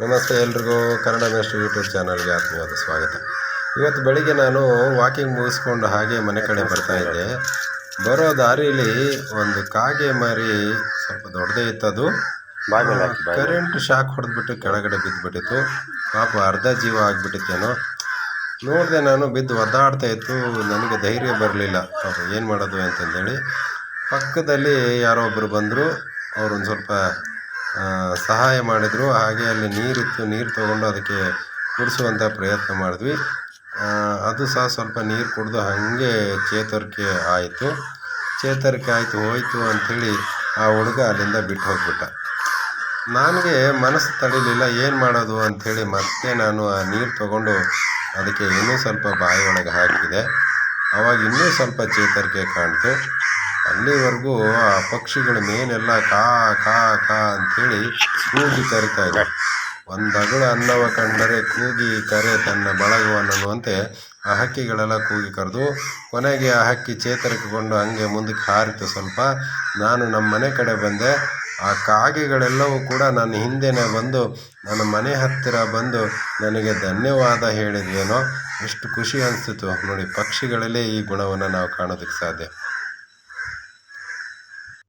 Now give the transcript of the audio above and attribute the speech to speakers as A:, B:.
A: ನಮಸ್ತೆ ಎಲ್ರಿಗೂ ಕನ್ನಡ ಮೇಷ್ಟ್ರು ಯೂಟ್ಯೂಬ್ ಚಾನಲ್ಗೆ ಆತ್ಮೀಯವಾದ ಸ್ವಾಗತ. ಇವತ್ತು ಬೆಳಿಗ್ಗೆ ನಾನು ವಾಕಿಂಗ್ ಮುಗಿಸ್ಕೊಂಡು ಹಾಗೆ ಮನೆ ಕಡೆ ಬರ್ತಾ ಇದ್ದೆ. ಬರೋ ದಾರಿಲಿ ಒಂದು ಕಾಗೆ ಮರಿ ಸ್ವಲ್ಪ ದೊಡ್ಡದೇ ಇತ್ತದು. ಕರೆಂಟ್ ಶಾಕ್ ಹೊಡೆದ್ಬಿಟ್ಟು ಕೆಳಗಡೆ ಬಿದ್ದುಬಿಟ್ಟಿತ್ತು. ಪಾಪ ಅರ್ಧ ಜೀವ ಆಗಿಬಿಟ್ಟಿತ್ತೇನೋ. ನೋಡಿದೆ ನಾನು ಬಿದ್ದು ಒದ್ದಾಡ್ತಾ ಇತ್ತು. ನನಗೆ ಧೈರ್ಯ ಬರಲಿಲ್ಲ. ಪಾಪ ಏನು ಮಾಡೋದು ಅಂತಂದೇಳಿ ಪಕ್ಕದಲ್ಲಿ ಯಾರೋ ಒಬ್ಬರು ಬಂದರು. ಅವರು ಒಂದು ಸ್ವಲ್ಪ ಸಹಾಯ ಮಾಡಿದರು. ಹಾಗೆ ಅಲ್ಲಿ ನೀರಿತ್ತು ನೀರು ತೊಗೊಂಡು ಅದಕ್ಕೆ ಕುಡಿಸುವಂಥ ಪ್ರಯತ್ನ ಮಾಡಿದ್ವಿ. ಅದು ಸಹ ಸ್ವಲ್ಪ ನೀರು ಕುಡಿದು ಹಾಗೆ ಚೇತರಿಕೆ ಆಯಿತು. ಚೇತರಿಕೆ ಆಯಿತು, ಹೋಯಿತು ಅಂಥೇಳಿ ಆ ಹುಡುಗ ಅಲ್ಲಿಂದ ಬಿಟ್ಟು ಹೋಗ್ಬಿಟ್ಟ. ನನಗೆ ಮನಸ್ಸು ತಡಿಲಿಲ್ಲ. ಏನು ಮಾಡೋದು ಅಂಥೇಳಿ ಮತ್ತೆ ನಾನು ಆ ನೀರು ತಗೊಂಡು ಅದಕ್ಕೆ ಇನ್ನೂ ಸ್ವಲ್ಪ ಬಾಯಿ ಒಳಗೆ ಹಾಕಿದೆ. ಅವಾಗ ಇನ್ನೂ ಸ್ವಲ್ಪ ಚೇತರಿಕೆ ಕಾಣ್ತು. ಅಲ್ಲಿವರೆಗೂ ಆ ಪಕ್ಷಿಗಳ ಮೇನೆಲ್ಲ ಕಾ ಕಾ ಕಾ ಅಂಥೇಳಿ ಕೂಗಿ ಕರಿತಾ ಇದೆ ಒಂದು ಅಗಳ ಅನ್ನವ ಕಂಡರೆ ಕೂಗಿ ಕರೆ ತನ್ನ ಬಳಗವನ್ನುವಂತೆ ಆ ಹಕ್ಕಿಗಳೆಲ್ಲ ಕೂಗಿ ಕರೆದು, ಕೊನೆಗೆ ಆ ಹಕ್ಕಿ ಚೇತರಿಕೆಗೊಂಡು ಹಂಗೆ ಮುಂದಕ್ಕೆ ಹಾರಿತು ಸ್ವಲ್ಪ. ನಾನು ನಮ್ಮ ಮನೆ ಕಡೆ ಬಂದೆ. ಆ ಕಾಗೆಗಳೆಲ್ಲವೂ ಕೂಡ ನನ್ನ ಹಿಂದೆನೇ ಬಂದು, ನನ್ನ ಮನೆ ಹತ್ತಿರ ಬಂದು ನನಗೆ ಧನ್ಯವಾದ ಹೇಳಿದ್ವೇನೋ ಎಷ್ಟು ಖುಷಿ ಅನಿಸ್ತಿತ್ತು. ನೋಡಿ, ಪಕ್ಷಿಗಳಲ್ಲೇ ಈ ಗುಣವನ್ನು ನಾವು ಕಾಣೋದಕ್ಕೆ ಸಾಧ್ಯ.